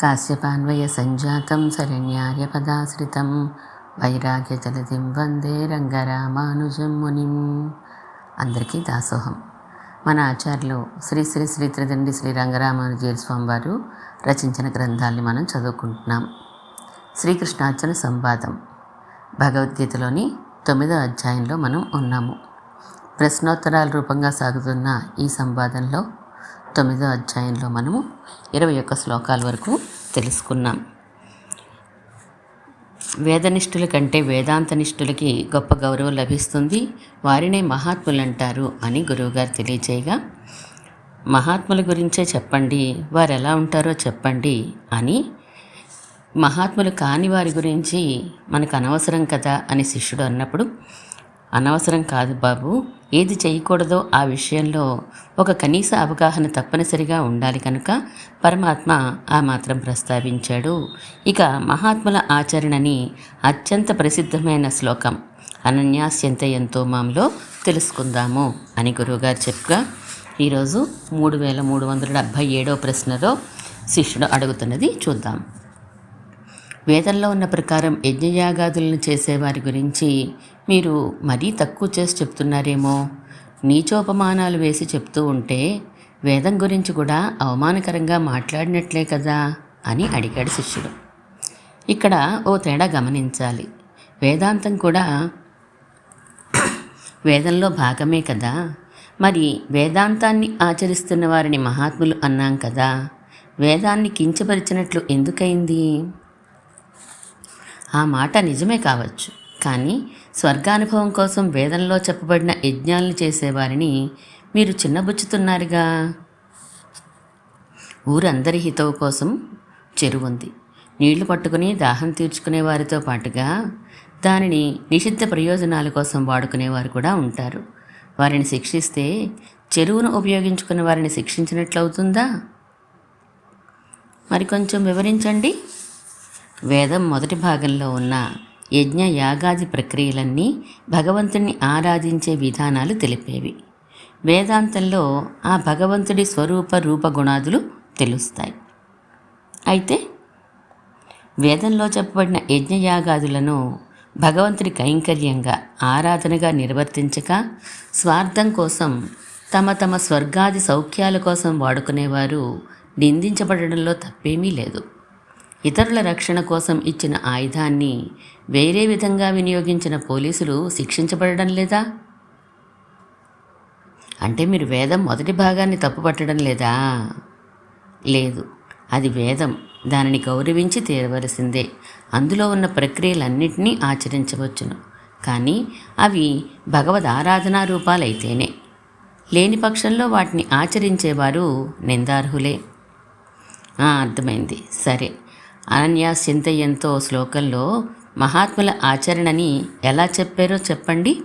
కాశ్యపాన్వయ సంజాతం శరణ్యార్యపదాశ్రితం వైరాగ్యజలదిం వందే రంగరామానుజం మునిం అందరికీ దాసోహం। మన ఆచార్యులు శ్రీ శ్రీ శ్రీ త్రిదండి శ్రీ రంగరామానుజీయ స్వామి వారు రచించిన గ్రంథాల్ని మనం చదువుకుంటున్నాం। శ్రీకృష్ణార్జున సంవాదం భగవద్గీతలోని తొమ్మిదో అధ్యాయంలో మనం ఉన్నాము। ప్రశ్నోత్తరాల రూపంగా సాగుతున్న ఈ సంవాదంలో తొమ్మిదో అధ్యాయంలో మనము ఇరవై ఒక్క శ్లోకాల వరకు తెలుసుకున్నాం. వేదనిష్ఠుల కంటే వేదాంతనిష్ఠులకి గొప్ప గౌరవం లభిస్తుంది. వారినే మహాత్ములు అంటారు అని గురువుగారు తెలియచేయగా మహాత్ముల గురించే చెప్పండి వారు ఎలా ఉంటారో చెప్పండి అని మహాత్ములు కాని వారి గురించి మనకు అనవసరం కదా అని శిష్యుడు అన్నప్పుడు అనవసరం కాదు బాబు. ఏది చేయకూడదో ఆ విషయంలో ఒక కనీస అవగాహన తప్పనిసరిగా ఉండాలి కనుక పరమాత్మ ఆ మాత్రం ప్రస్తావించాడు. ఇక మహాత్ముల ఆచరణని అత్యంత ప్రసిద్ధమైన శ్లోకం అనన్యాస్యంత ఎంతో మాంలో తెలుసుకుందాము అని గురువుగారు చెప్పగా ఈరోజు మూడు వేల మూడు వందల డెబ్భై ఏడవ ప్రశ్నలో శిష్యుడు అడుగుతున్నది చూద్దాం. వేదంలో ఉన్న ప్రకారం యజ్ఞయాగాదులను చేసేవారి గురించి మీరు మరీ తక్కువ చేసి చెప్తున్నారేమో. నీచోపమానాలు వేసి చెప్తూ ఉంటే వేదం గురించి కూడా అవమానకరంగా మాట్లాడినట్లే కదా అని అడిగాడు శిష్యుడు. ఇక్కడ ఓ తేడా గమనించాలి. వేదాంతం కూడా వేదంలో భాగమే కదా. మరి వేదాంతాన్ని ఆచరిస్తున్న వారిని మహాత్ములు అన్నాం కదా. వేదాన్ని కించపరిచినట్లు ఎందుకైంది? ఆ మాట నిజమే కావచ్చు. కానీ స్వర్గానుభవం కోసం వేదంలో చెప్పబడిన యజ్ఞాలను చేసేవారిని మీరు చిన్నబుచ్చుతున్నారుగా. ఊరందరి హితవు కోసం చెరువుంది నీళ్ళు పట్టుకుని దాహం తీర్చుకునే వారితో పాటుగా దానిని నిషిద్ధ ప్రయోజనాల కోసం వాడుకునేవారు కూడా ఉంటారు. వారిని శిక్షిస్తే చెరువును ఉపయోగించుకున్న వారిని శిక్షించినట్లవుతుందా? మరి కొంచెం వివరించండి. వేదం మొదటి భాగంలో ఉన్న యజ్ఞ యాగాది ప్రక్రియలన్నీ భగవంతుని ఆరాధించే విధానాలు తెలిపేవి. వేదాంతంలో ఆ భగవంతుడి స్వరూప రూపగుణాదులు తెలుస్తాయి. అయితే వేదంలో చెప్పబడిన యజ్ఞయాగాదులను భగవంతుడి కైంకర్యంగా ఆరాధనగా నిర్వర్తించక స్వార్థం కోసం తమ తమ స్వర్గాది సౌఖ్యాల కోసం వాడుకునేవారు నిందించబడడంలో తప్పేమీ లేదు. ఇతరుల రక్షణ కోసం ఇచ్చిన ఆయుధాన్ని వేరే విధంగా వినియోగించిన పోలీసులు శిక్షించబడడం లేదా? అంటే మీరు వేదం మొదటి భాగాన్ని తప్పుపట్టడం లేదా? లేదు. అది వేదం. దానిని గౌరవించి తీరవలసిందే. అందులో ఉన్న ప్రక్రియలన్నింటినీ ఆచరించవచ్చును. కానీ అవి భగవద్ ఆరాధనా రూపాలైతేనే. లేని పక్షంలో వాటిని ఆచరించేవారు నిందార్హులే. అర్థమైంది. సరే. అనన్య సింతయ్యంతో శ్లోకంలో మహాత్ముల ఆచరణని ఎలా చెప్పారో చెప్పండి.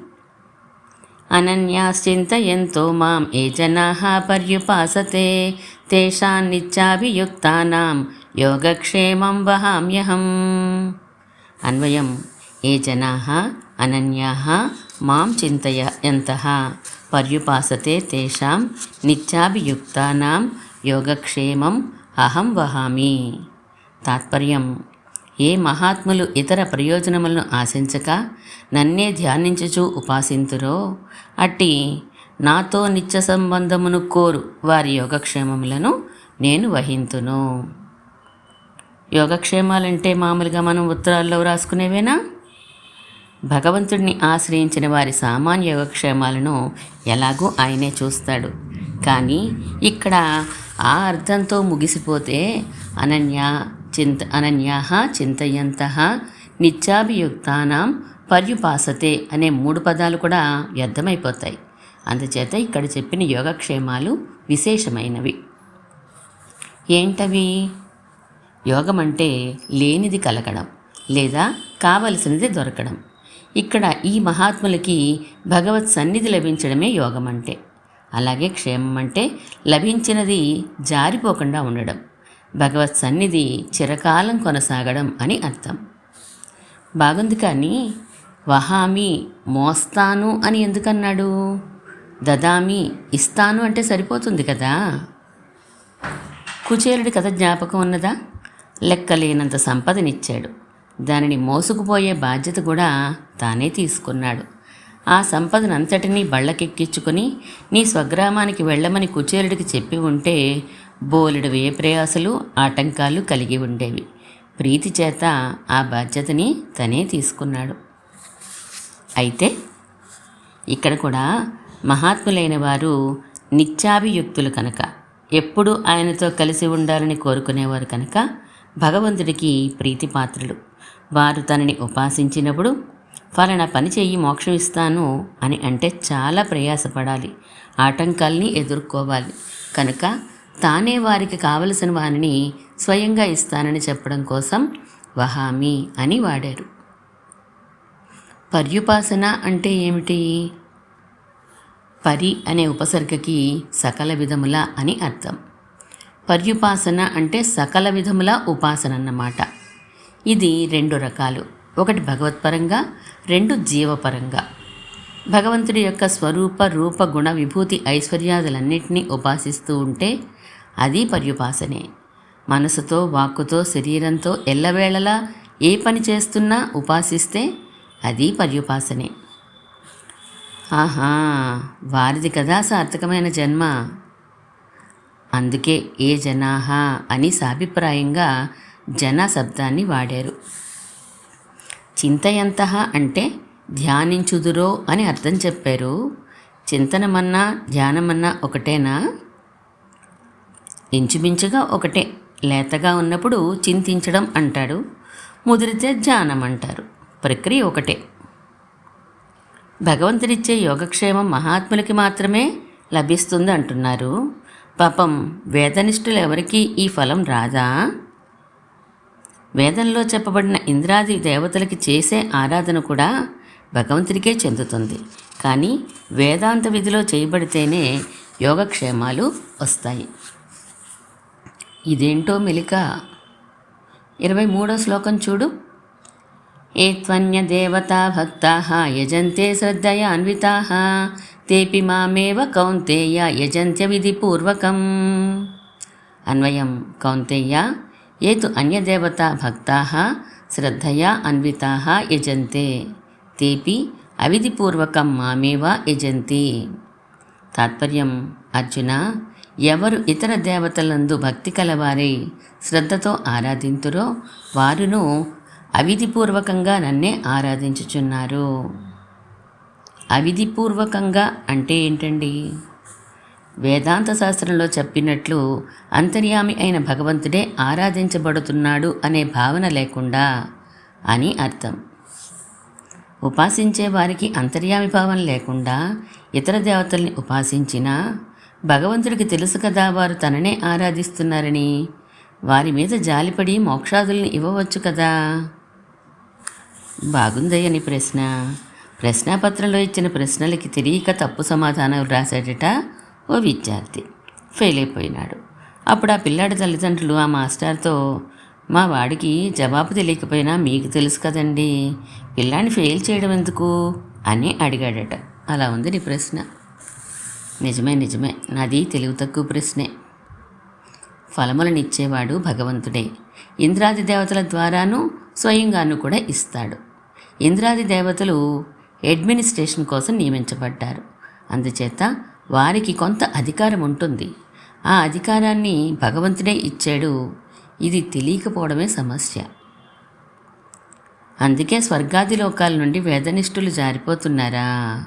అనన్యాశ్చింతయంతో మాం ఏ జనా పర్యుపాసతే తేషాన్నిత్యాభియుక్తానాం యోగక్షేమం వహామ్యహం. అన్వయం ఏ జనా అనన్యా మాం చింతయంత పర్యుపాసతే తేషాం నిత్యాభియుక్తానాం యోగక్షేమం అహం వహామి. తాత్పర్యం. ఏ మహాత్ములు ఇతర ప్రయోజనములను ఆశించక నన్నే ధ్యానించుచు ఉపాసింతురో? అట్టి నాతో నిత్య సంబంధమును కోరు వారి యోగక్షేమములను నేను వహింతును. యోగక్షేమాలంటే మామూలుగా మనం ఉత్తరాల్లో రాసుకునేవేనా భగవంతుడిని ఆశ్రయించిన వారి సామాన్య యోగక్షేమాలను ఎలాగూ ఆయనే చూస్తాడు. కానీ ఇక్కడ ఆ అర్థంతో ముగిసిపోతే అనన్య చింత అనన్యా చింతయంత నిత్యాభియుక్తానాం పర్యుపాసతే అనే మూడు పదాలు కూడా వ్యర్థమైపోతాయి. అందుచేత ఇక్కడ చెప్పిన యోగక్షేమాలు విశేషమైనవి. ఏంటవి? యోగం అంటే లేనిది కలగడం లేదా కావలసినది దొరకడం. ఇక్కడ ఈ మహాత్ములకి భగవత్ సన్నిధి లభించడమే యోగం అంటే అలాగే క్షేమం అంటే లభించినది జారిపోకుండా ఉండడం. భగవత్ సన్నిధి చిరకాలం కొనసాగడం అని అర్థం. బాగుంది కానీ వహామి మోస్తాను అని ఎందుకన్నాడు? దదామి ఇస్తాను అంటే సరిపోతుంది కదా? కుచేలుడి కథ జ్ఞాపకం ఉన్నదా? లెక్కలేనంత సంపదనిచ్చాడు. దానిని మోసుకుపోయే బాధ్యత కూడా తానే తీసుకున్నాడు. ఆ సంపదనంతటినీ బళ్ళకెక్కించుకొని నీ స్వగ్రామానికి వెళ్ళమని కుచేలుడికి చెప్పి ఉంటే బోలెడు ఏ ప్రయాసలు ఆటంకాలు కలిగి ఉండేవి. ప్రీతి చేత ఆ బాధ్యతని తనే తీసుకున్నాడు. అయితే ఇక్కడ కూడా మహాత్ములైన వారు నిత్యాభియుక్తులు కనుక. ఎప్పుడూ ఆయనతో కలిసి ఉండాలని కోరుకునేవారు కనుక భగవంతుడికి ప్రీతిపాత్రులు. వారు తనని ఉపాసించినప్పుడు ఫలానా పని చెయ్యి మోక్షం ఇస్తాను అని అంటే చాలా ప్రయాసపడాలి. ఆటంకాల్ని ఎదుర్కోవాలి. కనుక తానే వారికి కావలసిన వారిని స్వయంగా ఇస్తానని చెప్పడం కోసం వహామి అని వాడారు. పర్యుపాసన అంటే ఏమిటి? పరి అనే ఉపసర్గకి సకల విధముల అని అర్థం. పర్యుపాసన అంటే సకల విధముల ఉపాసన అన్నమాట. ఇది రెండు రకాలు. ఒకటి భగవత్పరంగా రెండు జీవపరంగా. భగవంతుడి యొక్క స్వరూప రూప గుణ విభూతి ఐశ్వర్యాదులన్నింటినీ ఉపాసిస్తూ ఉంటే అది పర్యుపాసనే. మనసుతో వాక్కుతో శరీరంతో ఎల్లవేళలా ఏ పని చేస్తున్నా ఉపాసిస్తే అది పర్యుపాసనే. ఆహా వారిది కదా సార్థకమైన జన్మ. అందుకే ఏ జనాహ అని సాభిప్రాయంగా జన శబ్దాన్ని వాడారు. చింతయంత అంటే ధ్యానించుదురో అని అర్థం చెప్పారు. చింతనమన్నా ధ్యానమన్నా ఒకటేనా? ఇంచుమించుగా ఒకటే. లేతగా ఉన్నప్పుడు చింతించడం అంటాడు. ముదిరితే ధ్యానం అంటారు ప్రక్రియ ఒకటే. భగవంతుడిచ్చే యోగక్షేమం మహాత్ములకి మాత్రమే లభిస్తుంది అంటున్నారు. పాపం వేదనిష్ఠులు ఎవరికీ ఈ ఫలం రాదా? వేదంలో చెప్పబడిన ఇంద్రాది దేవతలకి చేసే ఆరాధన కూడా భగవంతుడికే చెందుతుంది. కానీ వేదాంత విధిలో చేయబడితేనే యోగక్షేమాలు వస్తాయి. ఇదేంటో మెలిక? ఇరవై మూడో శ్లోకం చూడు. ఏ త్వన్యదేవతా భక్తా యజంతే శ్రద్ధయా అన్వితా తేపి మామేవ కౌంతేయ యజంత్య విధి పూర్వకం. అన్వయం కౌంతేయ ఏ తు అన్యదేవతా భక్తా శ్రద్ధయా అన్వితా యజంతే తేపి అవిధిపూర్వకం మామేవ యజంతి. తాత్పర్యం అర్జున ఎవరు ఇతర దేవతలందు భక్తి కలవారై శ్రద్ధతో ఆరాధింతురో వారును అవిధిపూర్వకంగా నన్నే ఆరాధించుచున్నారు. అవిధిపూర్వకంగా అంటే ఏంటండి? వేదాంత శాస్త్రంలో చెప్పినట్లు అంతర్యామి అయిన భగవంతుడే ఆరాధించబడుతున్నాడు అనే భావన లేకుండా అని అర్థం. ఉపాసించే వారికి అంతర్యామి భావం లేకుండా ఇతర దేవతల్ని ఉపాసించినా భగవంతుడికి తెలుసు కదా వారు తననే ఆరాధిస్తున్నారని. వారి మీద జాలిపడి మోక్షాదుల్ని ఇవ్వవచ్చు కదా. బాగుందయ్యని ప్రశ్న. ప్రశ్నాపత్రంలో ఇచ్చిన ప్రశ్నలకి తెలియక తప్పు సమాధానం రాశాడట ఓ విద్యార్థి. ఫెయిల్ అయిపోయినాడు. అప్పుడు ఆ పిల్లాడి తల్లిదండ్రులు ఆ మాస్టర్తో మా వాడికి జవాబు తెలియకపోయినా మీకు తెలుసు కదండి పిల్లాడిని ఫెయిల్ చేయడం ఎందుకు? అని అడిగాడట. అలా ఉంది నీ ప్రశ్న. నిజమే నిజమే. నాది తెలివి తక్కువ ప్రశ్నే. ఫలములనిచ్చేవాడు భగవంతుడే. ఇంద్రాది దేవతల ద్వారాను స్వయంగాను కూడా ఇస్తాడు. ఇంద్రాది దేవతలు అడ్మినిస్ట్రేషన్ కోసం నియమించబడ్డారు. అందుచేత వారికి కొంత అధికారం ఉంటుంది ఆ అధికారాన్ని భగవంతుడే ఇచ్చాడు. ఇది తెలియకపోవడమే సమస్య. అందుకే స్వర్గాది లోకాల నుండి వేదనిష్ఠులు జారిపోతున్నారా?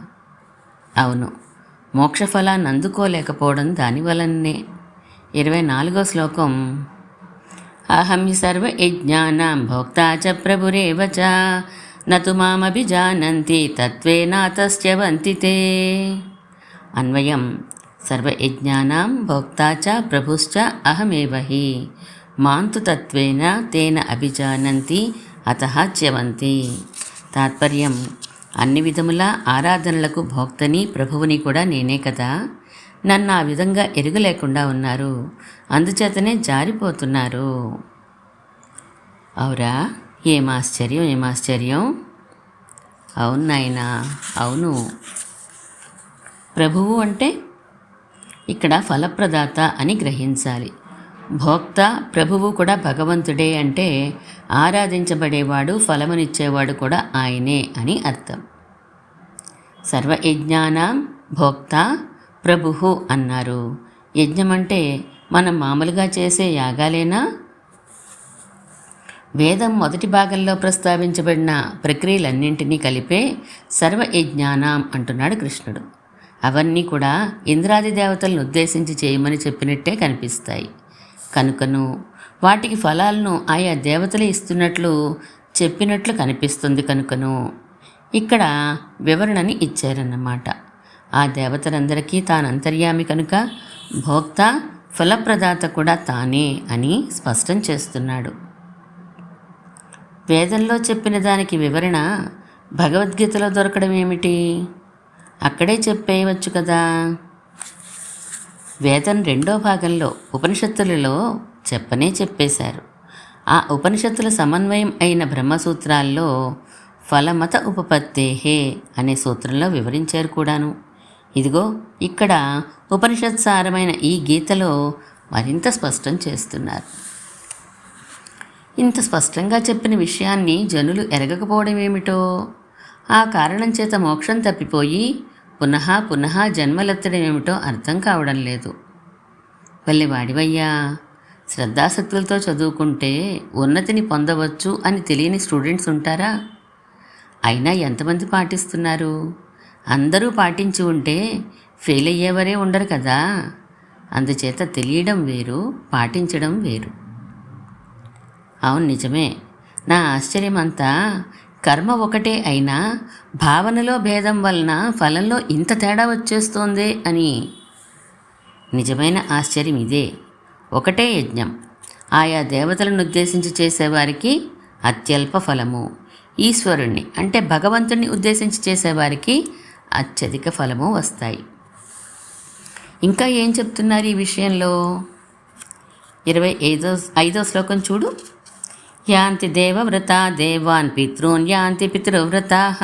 అవును. మోక్షఫలాన్ని అందుకోలేకపోవడం దానివలనే ఇరవై నాలుగో శ్లోకం. అహం హి సర్వ యజ్ఞానం భోక్తా చ ప్రభురేవ చ. నతు మామభిజానంతి తత్వేనాతస్య వంతి తే. అన్వయం. సర్వయజ్ఞానాం భోక్తా చ ప్రభుశ్చ అహమేవ హి. మాంతు తత్వేన తేన అభిజానంతి అత చ్యవంతి. తాత్పర్యం. అన్ని విధముల ఆరాధనలకు భోక్తని ప్రభువుని కూడా నేనే కదా. నన్ను ఆ విధంగా ఎరుగలేకుండా ఉన్నారు. అందుచేతనే జారిపోతున్నారు. అవురా? ఏం ఆశ్చర్యం ఏం ఆశ్చర్యం? అవును నాయనా అవును. ప్రభువు అంటే ఇక్కడ ఫలప్రదాత అని గ్రహించాలి. భోక్త ప్రభువు కూడా భగవంతుడే అంటే ఆరాధించబడేవాడు ఫలమునిచ్చేవాడు కూడా ఆయనే అని అర్థం. సర్వయజ్ఞానం భోక్త ప్రభు అన్నారు. యజ్ఞం అంటే మనం మామూలుగా చేసే యాగాలేనా? వేదం మొదటి భాగంలో ప్రస్తావించబడిన ప్రక్రియలన్నింటినీ కలిపే సర్వయజ్ఞానం అంటున్నాడు కృష్ణుడు. అవన్నీ కూడా ఇంద్రాది దేవతలను ఉద్దేశించి చేయమని చెప్పినట్టే కనిపిస్తాయి. కనుకను వాటికి ఫలాలను ఆయా దేవతలు ఇస్తున్నట్లు చెప్పినట్లు కనిపిస్తుంది కనుకను. ఇక్కడ వివరణని ఇచ్చారన్నమాట. ఆ దేవతలందరికీ తాను అంతర్యామి కనుక భోక్త ఫలప్రదాత కూడా తానే అని స్పష్టం చేస్తున్నాడు. వేదంలో చెప్పిన దానికి వివరణ భగవద్గీతలో దొరకడం ఏమిటి అక్కడే చెప్పేయవచ్చు కదా. వేదం రెండో భాగంలో ఉపనిషత్తులలో చెప్పనే చెప్పేశారు. ఆ ఉపనిషత్తుల సమన్వయం అయిన బ్రహ్మసూత్రాల్లో ఫలమత ఉపపత్తేహే అనే సూత్రంలో వివరించారు కూడాను. ఇదిగో ఇక్కడ ఉపనిషత్ సారమైన ఈ గీతలో మరింత స్పష్టం చేస్తున్నారు. ఇంత స్పష్టంగా చెప్పిన విషయాన్ని జనులు ఎరగకపోవడం ఏమిటో ఆ కారణం చేత మోక్షం తప్పిపోయి పునః పునః జన్మలెత్తడం ఏమిటో అర్థం కావడం లేదు. వల్లి వాడివయ్యా శ్రద్ధాశక్తులతో చదువుకుంటే ఉన్నతిని పొందవచ్చు అని తెలియని స్టూడెంట్స్ ఉంటారా? అయినా ఎంతమంది పాటిస్తున్నారు? అందరూ పాటించి ఉంటే ఫెయిల్ అయ్యేవరే ఉండరు కదా. అందుచేత తెలియడం వేరు పాటించడం వేరు. అవును నిజమే. నా ఆశ్చర్యమంతా కర్మ ఒకటే అయినా భావనలో భేదం వలన ఫలంలో ఇంత తేడా వచ్చేస్తోందే అని. నిజమైన ఆశ్చర్యం ఇదే. ఒకటే యజ్ఞం. ఆయా దేవతలను ఉద్దేశించి చేసేవారికి అత్యల్ప ఫలము. ఈశ్వరుణ్ణి అంటే భగవంతుణ్ణి ఉద్దేశించి చేసేవారికి అత్యధిక ఫలము వస్తాయి. ఇంకా ఏం చెప్తున్నారు ఈ విషయంలో? ఇరవై ఐదో ఐదో శ్లోకం చూడు. యాంతి దేవవ్రతా దేవాన్ పితॄన్ యాంతి పితృవ్రతా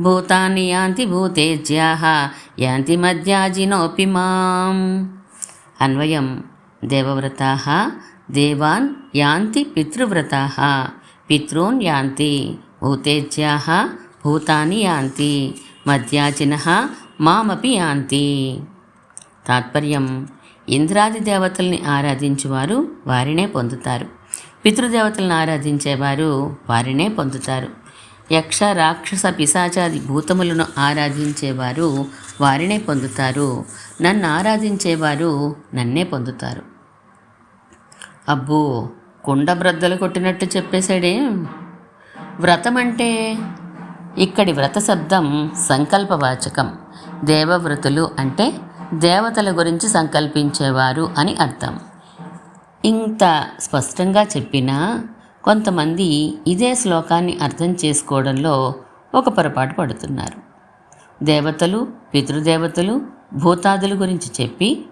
భూతాన్ని యాంతి భూతేజ్యా యాంతి మధ్యాజినోపి మాం. అన్వయం. దేవవ్రతా దేవాన్ యాంతి పితృవ్రతా పితॄన్ యాంతి భూతేజ్యా భూతాని యాంతి మధ్యాజిన మామపి యాంతి. తాత్పర్యం. ఇంద్రాది దేవతల్ని ఆరాధించువారు వారినే పొందుతారు. పితృదేవతలను ఆరాధించేవారు వారినే పొందుతారు. యక్ష రాక్షస పిశాచాది భూతములను ఆరాధించేవారు వారినే పొందుతారు. నన్ను ఆరాధించేవారు నన్నే పొందుతారు. అబ్బో కుండ బ్రద్దలు కొట్టినట్టు చెప్పేశాడే. వ్రతం అంటే ఇక్కడి వ్రత శబ్దం సంకల్పవాచకం. దేవవ్రతులు అంటే దేవతల గురించి సంకల్పించేవారు అని అర్థం. ఇంత స్పష్టంగా చెప్పినా కొంతమంది ఇదే శ్లోకాన్ని అర్థం చేసుకోవడంలో ఒక పొరపాటు పడుతున్నారు. దేవతలు పితృదేవతలు భూతాదుల గురించి చెప్పి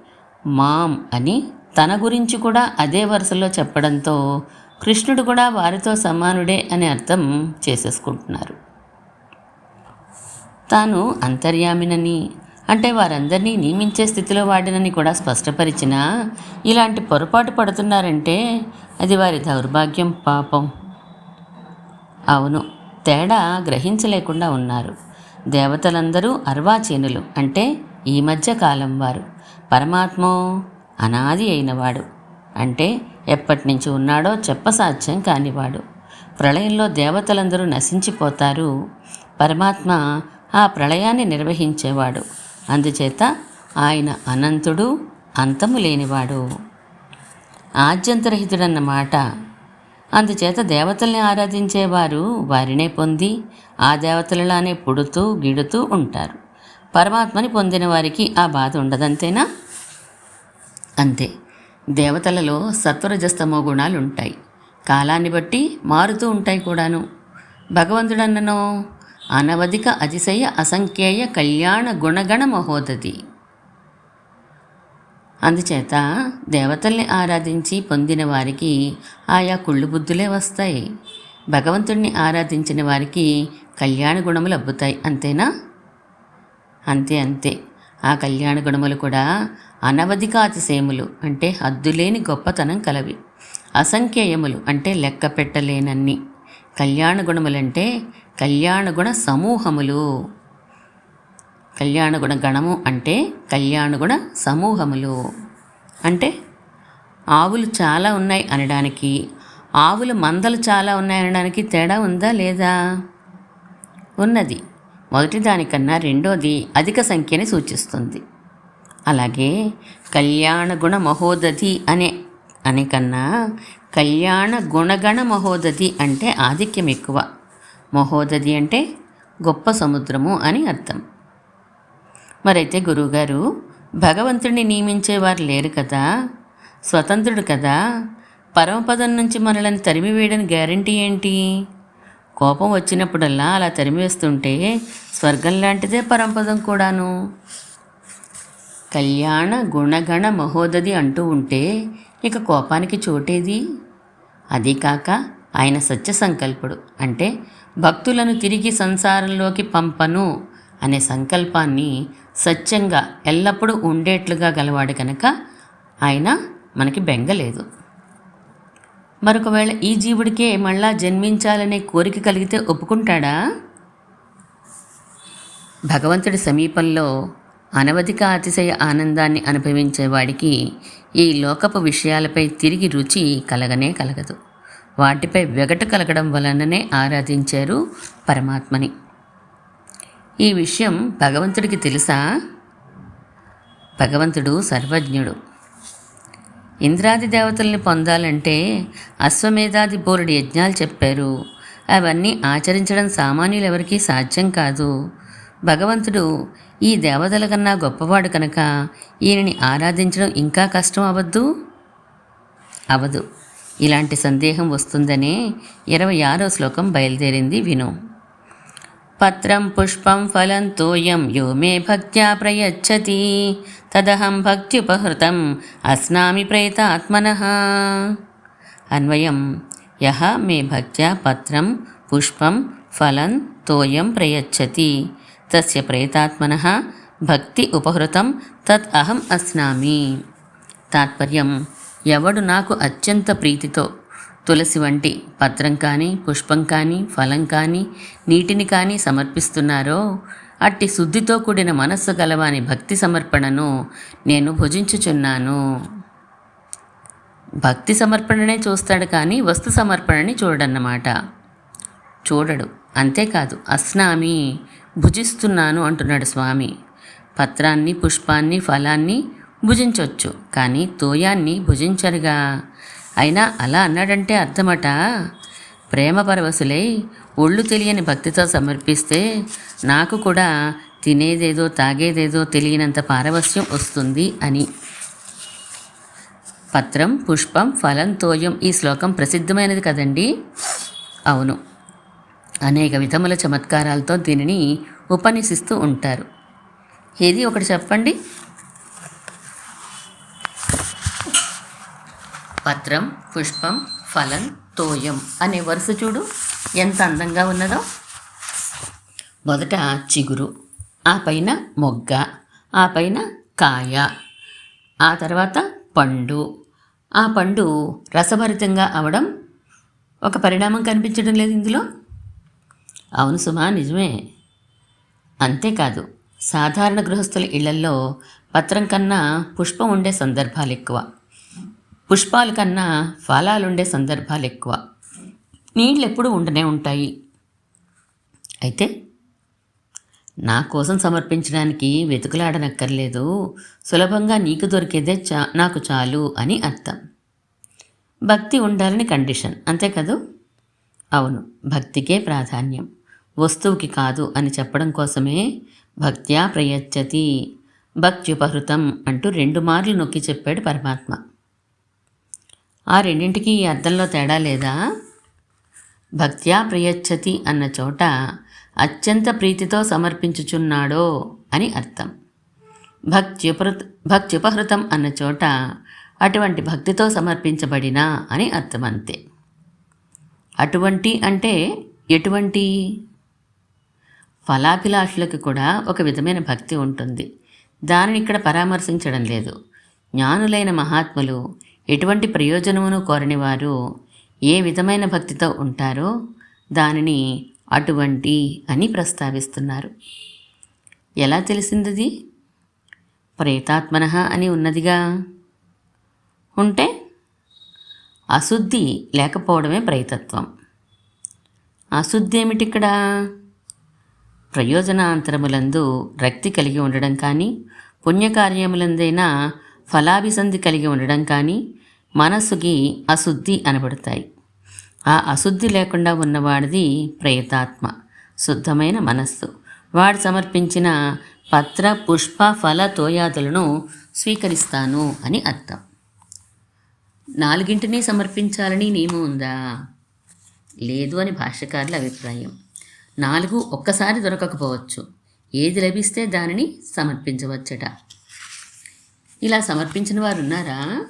మాం అని తన గురించి కూడా అదే వరుసలో చెప్పడంతో కృష్ణుడు కూడా వారితో సమానుడే అని అర్థం చేసేసుకుంటున్నారు. తాను అంతర్యామినని అంటే వారందరినీ నియమించే స్థితిలో వాడినని కూడా స్పష్టపరిచిన ఇలాంటి పొరపాటు పడుతున్నారంటే అది వారి దౌర్భాగ్యం పాపం. అవును తేడా గ్రహించలేకుండా ఉన్నారు. దేవతలందరూ అర్వాచీనులు అంటే ఈ మధ్య కాలం వారు. పరమాత్మో అనాది అయినవాడు అంటే ఎప్పటి నుంచి ఉన్నాడో చెప్పసాధ్యం కానివాడు ప్రళయంలో దేవతలందరూ నశించిపోతారు. పరమాత్మ ఆ ప్రళయాన్ని నిర్వహించేవాడు. అందుచేత ఆయన అనంతుడు అంతము లేనివాడు. ఆద్యంతరహితుడన్న మాట. అందుచేత దేవతల్ని ఆరాధించేవారు వారినే పొంది ఆ దేవతలలానే పుడుతూ గిడుతూ ఉంటారు. పరమాత్మని పొందిన వారికి ఆ బాధ ఉండదంతేనా? అంతే. దేవతలలో సత్వరజస్తమో గుణాలు ఉంటాయి కాలాన్ని బట్టి మారుతూ ఉంటాయి కూడాను. భగవంతుడన్ననో అనవధిక అతిశయ అసంఖ్యేయ కళ్యాణ గుణగణ మహోదతి. అందుచేత దేవతల్ని ఆరాధించి పొందిన వారికి ఆయా కుళ్ళు బుద్ధులే వస్తాయి. భగవంతుణ్ణి ఆరాధించిన వారికి కళ్యాణ గుణములు అబ్బుతాయి అంతేనా? అంతే అంతే. ఆ కళ్యాణ గుణములు కూడా అనవధికాతిశయములు అంటే హద్దులేని గొప్పతనం కలవి. అసంఖ్యేయములు అంటే లెక్క పెట్టలేనన్ని. కళ్యాణ గుణములంటే కళ్యాణగుణ సమూహములు. కళ్యాణగుణ గణము అంటే కళ్యాణగుణ సమూహములు. అంటే ఆవులు చాలా ఉన్నాయి అనడానికి ఆవుల మందలు చాలా ఉన్నాయి అనడానికి తేడా ఉందా లేదా? ఉన్నది. మొదటి దానికన్నా రెండోది అధిక సంఖ్యని సూచిస్తుంది. అలాగే కళ్యాణ గుణ మహోదధి అనే అనే కన్నా కళ్యాణ గుణగణ మహోదధి అంటే ఆధిక్యం ఎక్కువ. మహోదది అంటే గొప్ప సముద్రము అని అర్థం. మరైతే గురువుగారు భగవంతుడిని నియమించేవారు లేరు కదా? స్వతంత్రుడు కదా? పరమపదం నుంచి మనల్ని తరిమి వేయడం గ్యారంటీ ఏంటి? కోపం వచ్చినప్పుడల్లా అలా తరిమివేస్తుంటే స్వర్గం లాంటిదే పరమపదం కూడాను. కళ్యాణ గుణగణ మహోదది అంటూ ఉంటే ఇక కోపానికి చోటేది? అదీ కాక ఆయన సత్య సంకల్పుడు అంటే భక్తులను తిరిగి సంసారంలోకి పంపను అనే సంకల్పాన్ని సత్యంగా ఎల్లప్పుడూ ఉండేట్లుగా గలవాడు కనుక ఆయన మనకి బెంగలేదు. మరొకవేళ ఈ జీవుడికే మళ్ళా జన్మించాలనే కోరిక కలిగితే ఒప్పుకుంటాడా? భగవంతుడి సమీపంలో అనవధిక అతిశయ ఆనందాన్ని అనుభవించేవాడికి ఈ లోకపు విషయాలపై తిరిగి రుచి కలగనే కలగదు. వాటిపై వెగట కలగడం వలననే ఆరాధించారు పరమాత్మని. ఈ విషయం భగవంతుడికి తెలుసా? భగవంతుడు సర్వజ్ఞుడు. ఇంద్రాది దేవతల్ని పొందాలంటే అశ్వమేధాది బోరుడు యజ్ఞాలు చెప్పారు. అవన్నీ ఆచరించడం సామాన్యులు ఎవరికీ సాధ్యం కాదు. భగవంతుడు ఈ దేవతల కన్నా గొప్పవాడు కనుక ఈయనని ఆరాధించడం ఇంకా కష్టం అవద్దు? అవదు. ఇలాంటి సందేహం వస్తుందనే ఇరవై ఆరో శ్లోకం బయలుదేరింది విను. పత్రం పుష్పం ఫలం తోయం యో మే భక్త్యా ప్రయచ్చతి. తదహం భక్త్యుపహృతం అస్నామి ప్రేతాత్మన. అన్వయం యహ మే భక్త్యా పత్రం పుష్పం ఫలం తోయం ప్రయచ్చతి. తస్య ప్రేతాత్మన భక్తి ఉపహృతం తత్ అహం అస్నామి. తాత్పర్యం ఎవడు నాకు అత్యంత ప్రీతితో తులసి వంటి పత్రం కానీ పుష్పం కానీ ఫలం కానీ నీటిని కానీ సమర్పిస్తున్నారో అట్టి శుద్ధితో కూడిన మనస్సు గలవాని భక్తి సమర్పణను నేను భుజించుచున్నాను. భక్తి సమర్పణనే చూస్తాడు కానీ వస్తు సమర్పణని చూడన్నమాట చూడడు అంతేకాదు అస్నామి భుజిస్తున్నాను అంటున్నాడు స్వామి. పత్రాన్ని పుష్పాన్ని ఫలాన్ని భుజించవచ్చు కానీ తోయాన్ని భుజించరుగా. అయినా అలా అన్నాడంటే అర్థమట. ప్రేమ పరవశులై ఒళ్ళు తెలియని భక్తితో సమర్పిస్తే నాకు కూడా తినేదేదో తాగేదేదో తెలియనంత పారవస్యం వస్తుంది అని. పత్రం పుష్పం ఫలం తోయం ఈ శ్లోకం ప్రసిద్ధమైనది కదండి? అవును. అనేక విధముల చమత్కారాలతో దీనిని ఉపన్యసిస్తూ ఉంటారు. ఏది ఒకటి చెప్పండి? పత్రం పుష్పం ఫలం తోయం అనే వరుస చూడు. ఎంత అందంగా ఉన్నదో. మొదట చిగురు ఆ పైన మొగ్గ ఆ పైన కాయ ఆ తర్వాత పండు. ఆ పండు రసభరితంగా అవడం ఒక పరిణామం కనిపించడం లేదు ఇందులో. అవును సుమా నిజమే. అంతేకాదు సాధారణ గృహస్థుల ఇళ్ళల్లో పత్రం కన్నా పుష్పం ఉండే సందర్భాలు ఎక్కువ. పుష్పాల కన్నా ఫలాలుండే సందర్భాలు ఎక్కువ నీళ్ళు ఎప్పుడూ ఉండనే ఉంటాయి. అయితే నా కోసం సమర్పించడానికి వెతుకులాడనక్కర్లేదు. సులభంగా నీకు దొరికేదే చా నాకు చాలు అని అర్థం. భక్తి ఉండాలని కండిషన్. అంతే కదూ? అవును భక్తికే ప్రాధాన్యం. వస్తువుకి కాదు అని చెప్పడం కోసమే భక్త్యా ప్రయచ్చతి. భక్త్యుపహృతం అంటూ రెండు మార్లు నొక్కి చెప్పాడు పరమాత్మ. ఆ రెండింటికి ఈ అర్థంలో తేడా లేదా? భక్త్యా ప్రయచ్చతి అన్న చోట అత్యంత ప్రీతితో సమర్పించుచున్నాడో అని అర్థం. భక్త్యుపహృత భక్త్యుపహృతం అన్న చోట అటువంటి భక్తితో సమర్పించబడిన అని అర్థం అంతే. అటువంటి అంటే ఎటువంటి? ఫలాభిలాషులకు కూడా ఒక విధమైన భక్తి ఉంటుంది. దానిని ఇక్కడ పరామర్శించడం లేదు. జ్ఞానులైన మహాత్ములు ఎటువంటి ప్రయోజనమును కోరని వారు ఏ విధమైన భక్తితో ఉంటారో దానిని అటువంటి అని ప్రస్తావిస్తున్నారు. ఎలా తెలిసింది ప్రేతాత్మన అని ఉన్నదిగా. ఉంటే అశుద్ధి లేకపోవడమే ప్రేతత్వం. అశుద్ధి ఏమిటి ఇక్కడ ప్రయోజనాంతరములందు రక్తి కలిగి ఉండడం కానీ పుణ్యకార్యములందైనా ఫలాభిసంధి కలిగి ఉండడం కానీ మనస్సుకి అశుద్ధి అనబడతాయి. ఆ అశుద్ధి లేకుండా ఉన్నవాడిది ప్రేతాత్మ శుద్ధమైన మనస్సు. వాడు సమర్పించిన పత్ర పుష్ప ఫల తోయాదులను స్వీకరిస్తాను అని అర్థం. నాలుగింటిని సమర్పించాలని నియమం ఉందా? లేదు అని భాష్యకారుల అభిప్రాయం. నాలుగు ఒక్కసారి దొరకకపోవచ్చు. ఏది లభిస్తే దానిని సమర్పించవచ్చట. ఇలా సమర్పించిన వారు ఉన్నారా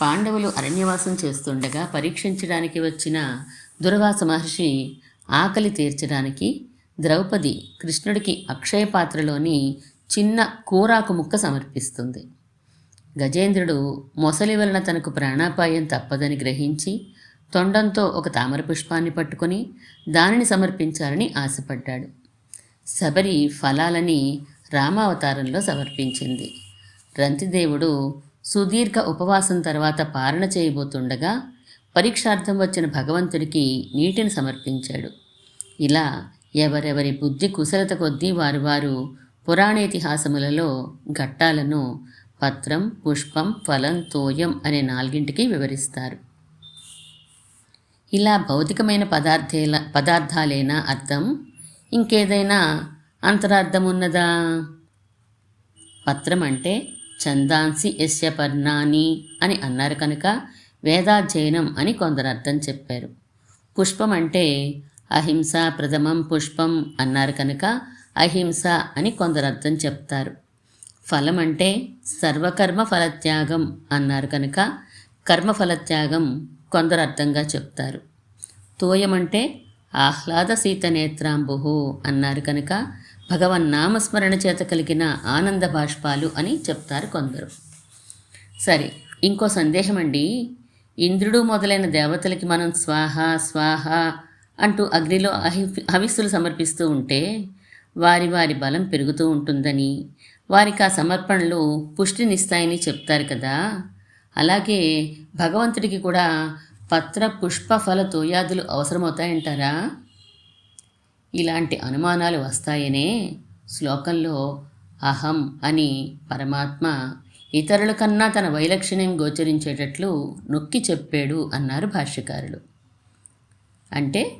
పాండవులు అరణ్యవాసం చేస్తుండగా పరీక్షించడానికి వచ్చిన దుర్వాస మహర్షి ఆకలి తీర్చడానికి ద్రౌపది కృష్ణుడికి అక్షయ పాత్రలోని చిన్న కూరాకు ముక్క సమర్పిస్తుంది. గజేంద్రుడు మొసలి వలన తనకు ప్రాణాపాయం తప్పదని గ్రహించి తొండంతో ఒక తామర పుష్పాన్ని పట్టుకొని దానిని సమర్పించాలని ఆశపడ్డాడు. శబరి ఫలాలని రామావతారంలో సమర్పించింది. రంతిదేవుడు సుదీర్ఘ ఉపవాసం తర్వాత పారణ చేయబోతుండగా పరీక్షార్థం వచ్చిన భగవంతుడికి నీటిని సమర్పించాడు. ఇలా ఎవరెవరి బుద్ధి కుశలత కొద్దీ వారు వారు పురాణేతిహాసములలో ఘట్టాలను పత్రం పుష్పం ఫలం తోయం అనే నాలుగింటికి వివరిస్తారు. ఇలా భౌతికమైన పదార్థేల పదార్థాలేనా అర్థం? ఇంకేదైనా అంతరార్థం ఉన్నదా పత్రం అంటే ఛందాంసి యస్య పర్ణాని అని అన్నారు కనుక వేదాధ్యయనం అని కొందరు అర్థం చెప్పారు. పుష్పం అంటే అహింస ప్రథమం పుష్పం అన్నారు కనుక అహింస అని కొందరు అర్థం చెప్తారు. ఫలం అంటే సర్వకర్మ ఫలత్యాగం అన్నారు కనుక కర్మఫలత్యాగం కొందరు అర్థంగా చెప్తారు. తోయమంటే ఆహ్లాద సీత నేత్రాంబుహు అన్నారు కనుక భగవన్నామస్మరణ చేత కలిగిన ఆనంద బాష్పాలు అని చెప్తారు కొందరు. సరే ఇంకో సందేహం అండి ఇంద్రుడు మొదలైన దేవతలకి మనం స్వాహ స్వాహ అంటూ అగ్నిలో అహి హవిస్సులు సమర్పిస్తూ ఉంటే వారి వారి బలం పెరుగుతూ ఉంటుందని వారికి ఆ సమర్పణలు పుష్టినిస్తాయని చెప్తారు కదా. అలాగే భగవంతుడికి కూడా పత్ర పుష్ప ఫల తోయాదులు అవసరమవుతాయంటారా? ఇలాంటి అనుమానాలు వస్తాయనే శ్లోకంలో అహం అని పరమాత్మ ఇతరుల కన్నా తన వైలక్షణ్యం గోచరించేటట్లు నొక్కి చెప్పాడు అన్నారు భాష్యకారులు. అంటే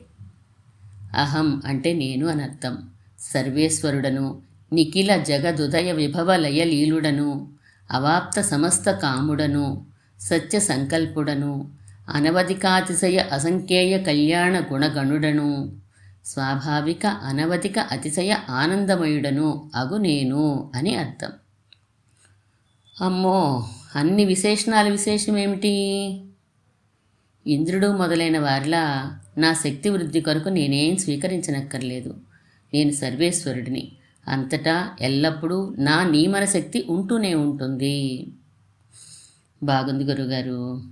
అహం అంటే నేను అనర్థం సర్వేశ్వరుడను నిఖిల జగదుదయ విభవ లయలీలుడను అవాప్త సమస్త కాముడను సత్య సంకల్పుడను అనవధికాతిశయ అసంఖ్యేయ కళ్యాణ గుణగణుడను స్వాభావిక అనవధిక అతిశయ ఆనందమయుడను అగు నేను అని అర్థం. అమ్మో అన్ని విశేషణాల విశేషం ఏమిటి? ఇంద్రుడు మొదలైన వారిలా నా శక్తి వృద్ధి కొరకు నేనేం స్వీకరించనక్కర్లేదు. నేను సర్వేశ్వరుడిని. అంతటా ఎల్లప్పుడూ నా నియమన శక్తి ఉంటూనే ఉంటుంది. బాగుంది గురుగారు.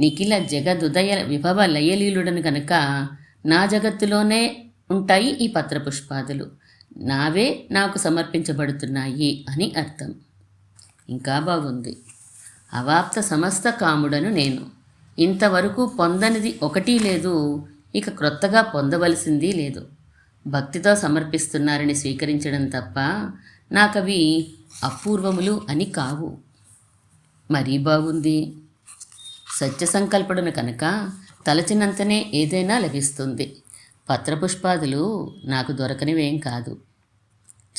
నిఖిల జగదుదయ విభవ లయలీలుడను కనుక నా జగత్తులోనే ఉంటాయి ఈ పత్రపుష్పాదులు. నావే నాకు సమర్పించబడుతున్నాయి అని అర్థం. ఇంకా బాగుంది. అవాప్త సమస్త కాముడను నేను. ఇంతవరకు పొందనిది ఒకటి లేదు. ఇక క్రొత్తగా పొందవలసింది లేదు. భక్తితో సమర్పిస్తున్నారని స్వీకరించడం తప్ప నాకవి అపూర్వములు అని కావు. మరీ బాగుంది. సత్య సంకల్పడను కనుక తలచినంతనే ఏదైనా లభిస్తుంది. పత్రపుష్పాదులు నాకు దొరకనివేం కాదు.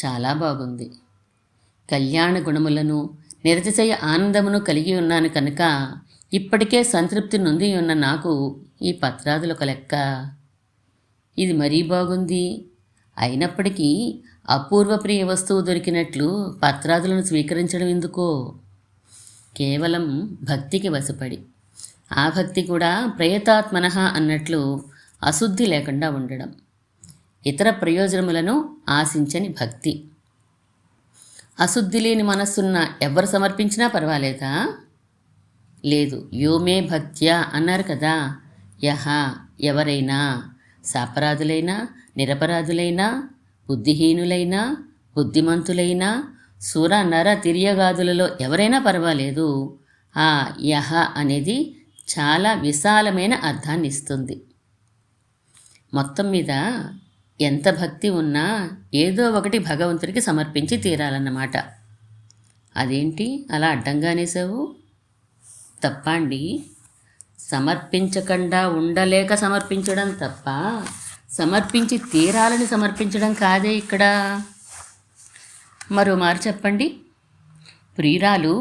చాలా బాగుంది. కళ్యాణ గుణములను నిరతిశయ ఆనందమును కలిగి ఉన్నాను కనుక ఇప్పటికే సంతృప్తి నొంది ఉన్న నాకు ఈ పత్రాదులకు లెక్క. ఇది మరీ బాగుంది. అయినప్పటికీ అపూర్వ ప్రియ వస్తువు దొరికినట్లు పత్రాదులను స్వీకరించడం ఎందుకో? కేవలం భక్తికి వశపడి. ఆ భక్తి కూడా ప్రయతాత్మన అన్నట్లు అశుద్ధి లేకుండా ఉండడం. ఇతర ప్రయోజనములను ఆశించని భక్తి. అశుద్ధి లేని మనస్సున్న ఎవరు సమర్పించినా పర్వాలేదా? లేదు. యోమే భక్త్యా అన్నారు కదా. యహ ఎవరైనా? సాపరాధులైనా నిరపరాధులైనా? బుద్ధిహీనులైనా? బుద్ధిమంతులైనా? సూర నర తిరియగాదులలో ఎవరైనా పర్వాలేదు. ఆ యహ అనేది చాలా విశాలమైన అర్థాన్ని ఇస్తుంది మొత్తం మీద ఎంత భక్తి ఉన్నా ఏదో ఒకటి భగవంతుడికి సమర్పించి తీరాలన్నమాట. అదేంటి అలా అడ్డంగా అనేసావు? తప్ప అండి సమర్పించకుండా ఉండలేక సమర్పించడం తప్ప సమర్పించి తీరాలని సమర్పించడం కాదే ఇక్కడ. మరో మారు చెప్పండి. ప్రియురాలు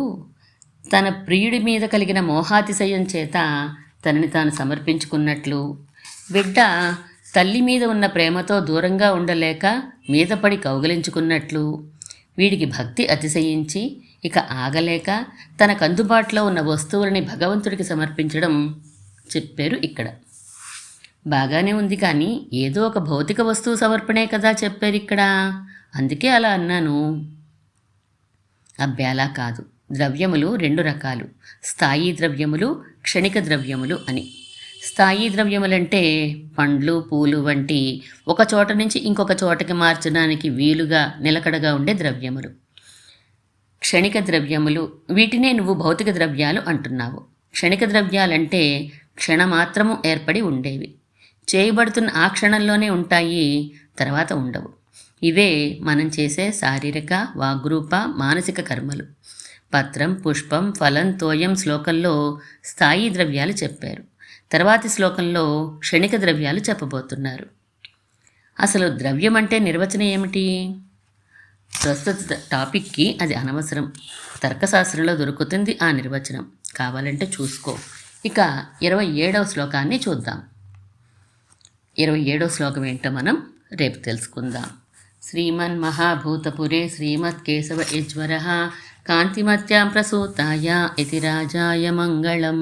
తన ప్రియుడి మీద కలిగిన మోహాతిశయం చేత తనని తాను సమర్పించుకున్నట్లు. బిడ్డ తల్లి మీద ఉన్న ప్రేమతో దూరంగా ఉండలేక మీద పడి కౌగలించుకున్నట్లు. వీడికి భక్తి అతిశయించి ఇక ఆగలేక తనకు అందుబాటులో ఉన్న వస్తువులని భగవంతుడికి సమర్పించడం చెప్పారు ఇక్కడ. బాగానే ఉంది కానీ ఏదో ఒక భౌతిక వస్తువు సమర్పణే కదా చెప్పారు ఇక్కడ. అందుకే అలా అన్నాను. అబ్బేలా కాదు. ద్రవ్యములు రెండు రకాలు. స్థాయి ద్రవ్యములు క్షణిక ద్రవ్యములు అని. స్థాయి ద్రవ్యములంటే పండ్లు పూలు వంటి ఒక చోట నుంచి ఇంకొక చోటకి మార్చడానికి వీలుగా నిలకడగా ఉండే ద్రవ్యములు. క్షణిక ద్రవ్యములు వీటినే నువ్వు భౌతిక ద్రవ్యాలు అంటున్నావు. క్షణిక ద్రవ్యాలంటే క్షణమాత్రము ఏర్పడి ఉండేవి. చేయబడుతున్న ఆ క్షణంలోనే ఉంటాయి తర్వాత ఉండవు. ఇవే మనం చేసే శారీరక వాగ్రూప మానసిక కర్మలు. పత్రం పుష్పం ఫలం తోయం శ్లోకంలో స్థాయి ద్రవ్యాలు చెప్పారు. తర్వాతి శ్లోకంలో క్షణిక ద్రవ్యాలు చెప్పబోతున్నారు. అసలు ద్రవ్యం అంటే నిర్వచనం ఏమిటి? ప్రస్తుత టాపిక్కి అది అనవసరం. తర్కశాస్త్రంలో దొరుకుతుంది ఆ నిర్వచనం. కావాలంటే చూసుకో. ఇక ఇరవై ఏడవ శ్లోకాన్ని చూద్దాం. ఇరవై ఏడవ శ్లోకం ఏంటో మనం రేపు తెలుసుకుందాం. శ్రీమన్ మహాభూతపురే శ్రీమత్ కేశవ యజ్వర కాంతిమత్యాం ప్రసూతాయ ఇతి రాజాయ మంగళం